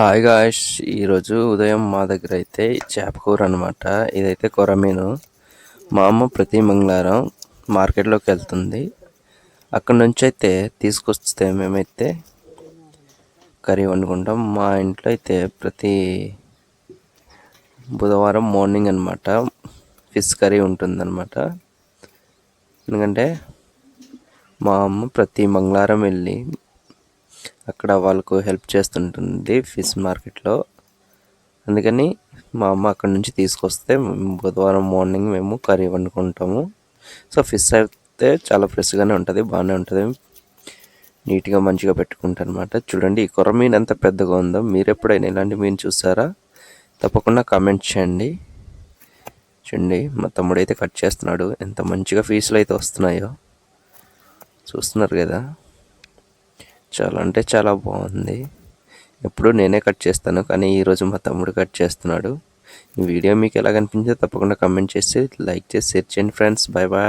Hi guys ఈరోజు ఉదయం మా దగ్గర అయితే చేప కూర అనమాట ఇదైతే కొరమీను మా అమ్మ ప్రతి మంగళవారం మార్కెట్లోకి వెళ్తుంది. అక్కడ నుంచి అయితే తీసుకొస్తే మేమైతే కర్రీ వండుకుంటాం. మా ఇంట్లో అయితే ప్రతి బుధవారం మార్నింగ్ అనమాట ఫిష్ కర్రీ ఉంటుందన్నమాట. ఎందుకంటే మా అమ్మ ప్రతి మంగళవారం వెళ్ళి అక్కడ వాళ్ళకు హెల్ప్ చేస్తుంటుంది ఫిష్ మార్కెట్లో. అందుకని మా అమ్మ అక్కడి నుంచి తీసుకొస్తే బుధవారం మార్నింగ్ మేము కర్రీ వండుకుంటాము. సో ఫిష్ అయితే చాలా ఫ్రెష్గానే ఉంటుంది బాగానే ఉంటుంది. నీట్గా మంచిగా పెట్టుకుంటాను అనమాట చూడండి ఈ కొర్ర మీన్ ఎంత పెద్దగా ఉందో. మీరు ఎప్పుడైనా ఇలాంటి మీన్ చూసారా? తప్పకుండా కామెంట్ చేయండి. చూడండి మా తమ్ముడు అయితే కట్ చేస్తున్నాడు. ఎంత మంచిగా ఫీజులు అయితే వస్తున్నాయో. చూస్తున్నారు కదా? చాలా అంటే చాలా బాగుంది. ఎప్పుడు నేనే కట్ చేస్తాను కానీ ఈరోజు మా తమ్ముడు కట్ చేస్తున్నాడు. ఈ వీడియో మీకు ఎలా కనిపించిందో తప్పకుండా కమెంట్ చేసి లైక్ చేసి షేర్ చేయండి ఫ్రెండ్స్. Bye bye